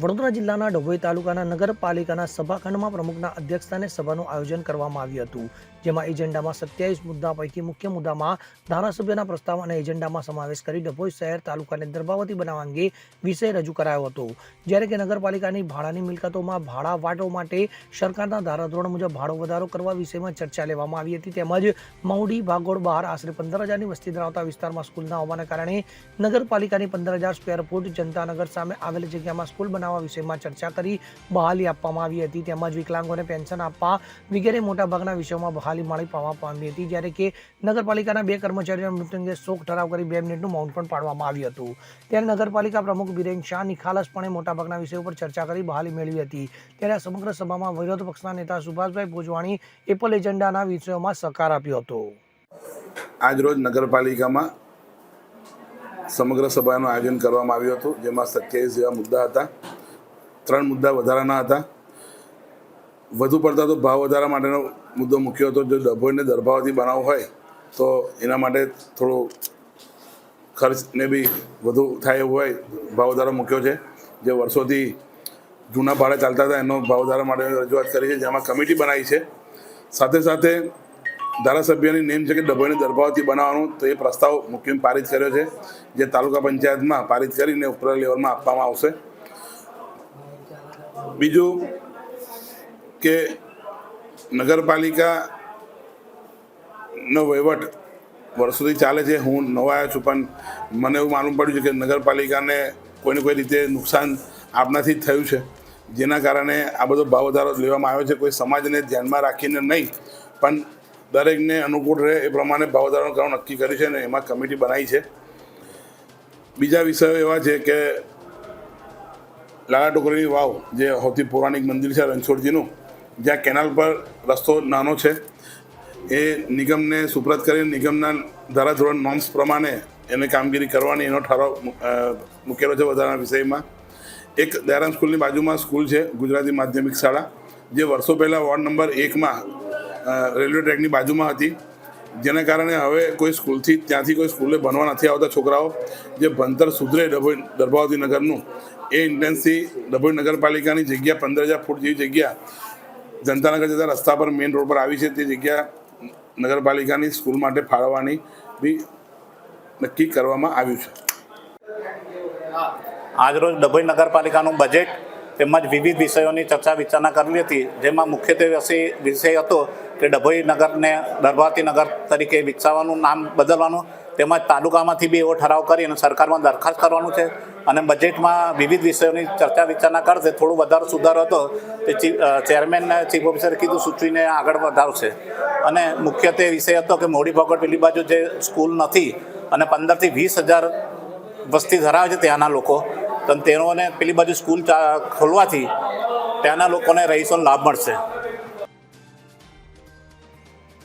વડોદરા જિલ્લાના ડભોઈ તાલુકાના નગરપાલિકાના સભાખંડમાં પ્રમુખના અધ્યક્ષસ્થાને સભાનું આયોજન કરવામાં આવ્યું હતું, જેમાં એજન્ડામાં સત્યાવીસ મુદ્દા પૈકી મુખ્ય મુદ્દામાં ધારાસભ્યના પ્રસ્તાવ અને એજન્ડામાં સમાવેશ કરી ડભોઈ શહેર તાલુકાને દર્ભાવતી બનાવવા અંગે વિષય રજૂ કરાયો હતો. જ્યારે કે નગરપાલિકાની ભાડાની મિલકતોમાં ભાડા વાટો માટે સરકારના ધારાધોરણ મુજબ ભાડો વધારો કરવા વિષયમાં ચર્ચા લેવામાં આવી હતી. તેમજ મહુડી, ભાગોળ, બહાર આશરે પંદર હજારની વસ્તી ધરાવતા વિસ્તારમાં સ્કૂલ ના હોવાના કારણે નગરપાલિકાની પંદર હજાર સ્ક્વેર ફૂટ જનતાનગર સામે આવેલી જગ્યામાં સ્કૂલ બનાવવા વિષયમાં ચર્ચા કરી બહાલી આપવામાં આવી હતી. તેમજ વિકલાંગોને પેન્શન આપવા વગેરે મોટાભાગના વિષયોમાં બહાલી મળી પામવા પામી હતી. જ્યારે કે નગરપાલિકાના બે કર્મચારીઓના મૃત્યુ અંગે શોક ઠરાવ કરી બે મિનિટનું મૌન પણ પાડવામાં આવ્યું હતું. ત્યારે નગરપાલિકા પ્રમુખ બિરેન શાહ નિખાલસપણે મોટાભાગના વિષયો પર ચર્ચા કરી બહાલી મેળવી હતી. ત્યારે સમગ્ર સભામાં વિરોધ પક્ષના નેતા સુભાષભાઈ ભોજવાણી એપલ એજન્ડાના વિષયોમાં સહકાર આપ્યો હતો. આજરોજ નગરપાલિકામાં સમગ્ર સભાનું આયોજન કરવામાં આવ્યું હતું, જેમાં સત્યાવીસ જેવા મુદ્દા હતા. ત્રણ મુદ્દા વધારાના હતા. વધુ પડતા તો ભાવ વધારા માટેનો મુદ્દો મૂક્યો હતો. જો ડભોઈને દરભાવતી બનાવવો હોય, તો એના માટે થોડો ખર્ચને બી વધુ થાય એવું હોય, ભાવ વધારો મૂક્યો છે. જે વર્ષોથી જૂના ભાડે ચાલતા હતા, એનો ભાવ વધારા માટે રજૂઆત કરી છે, જેમાં કમિટી બનાવી છે. સાથે સાથે ધારાસભ્યની નેમ છે કે ડભોઈને દરભાવથી બનાવવાનું, તો એ પ્રસ્તાવ મુખ્યમંત્રી પારિત કર્યો છે, જે તાલુકા પંચાયતમાં પારિત કરીને ઉપર લેવલમાં આપવામાં આવશે. બીજું કે નગરપાલિકાનો વહીવટ વર્ષોથી ચાલે છે. હું નવાયો છું, પણ મને એવું માલુમ પડ્યું છે કે નગરપાલિકાને કોઈને કોઈ રીતે નુકસાન આપનાથી જ થયું છે. જેના કારણે આ બધો ભાવ વધારો લેવામાં આવ્યો છે. કોઈ સમાજને ધ્યાનમાં રાખીને નહીં, પણ દરેકને અનુકૂળ રહે એ પ્રમાણે ભાવ વધારો કરવાનું નક્કી કર્યું છે અને એમાં કમિટી બનાવી છે. બીજા વિષયો એવા છે કે લાલા ટોકરીની વાવ, જે સૌથી પૌરાણિક મંદિર છે રણછોડજીનું, જ્યાં કેનાલ પર રસ્તો નાનો છે. એ નિગમને સુપ્રત કરીને નિગમના ધારાધોરણ નોર્મ્સ પ્રમાણે એને કામગીરી કરવાની એનો ઠરાવ મૂકેલો છે વધારાના વિષયમાં. એક દયારામ સ્કૂલની બાજુમાં સ્કૂલ છે, ગુજરાતી માધ્યમિક શાળા, જે વર્ષો પહેલાં વોર્ડ નંબર એકમાં રેલવે ટ્રેકની બાજુમાં હતી. જેના કારણે હવે કોઈ સ્કૂલથી, ત્યાંથી કોઈ સ્કૂલે ભણવા નથી આવતા છોકરાઓ. જે ભણતર સુધરે ડભોઈ નગરનું એ ઇન્ટેન્સથી ડભોઈ નગરપાલિકાની જગ્યા પંદર હજાર ફૂટ જેવી જગ્યા જનતાનગર જતા રસ્તા પર મેઇન રોડ પર આવી છે. તે જગ્યા નગરપાલિકાની સ્કૂલ માટે ફાળવવાની બી નક્કી કરવામાં આવ્યું છે. આજરોજ ડભોઈ નગરપાલિકાનું બજેટ તેમજ વિવિધ વિષયોની ચર્ચા વિચારણા કરવી હતી, જેમાં મુખ્યત્વે વિષય હતો કે ડભોઈ નગરને દરભાતી નગર તરીકે વિકસાવવાનું, નામ બદલવાનું, તેમજ તાલુકામાંથી બી એવો ઠરાવ કરી અને સરકારમાં દરખાસ્ત કરવાનું છે. અને બજેટમાં વિવિધ વિષયોની ચર્ચા વિચારણા કરશે. થોડો વધારે સુધારો હતો તે ચેરમેનને ચીફ ઓફિસરે કીધું, સૂચવીને આગળ વધારશે. અને મુખ્યત્વે વિષય હતો કે મોડી ભગવડ પેલી બાજુ જે સ્કૂલ નથી અને પંદરથી વીસ હજાર વસ્તી ધરાવે છે ત્યાંના લોકો, તો તેઓને પેલી બાજુ સ્કૂલ ખોલવાથી ત્યાંના લોકોને રહીશોને લાભ મળશે.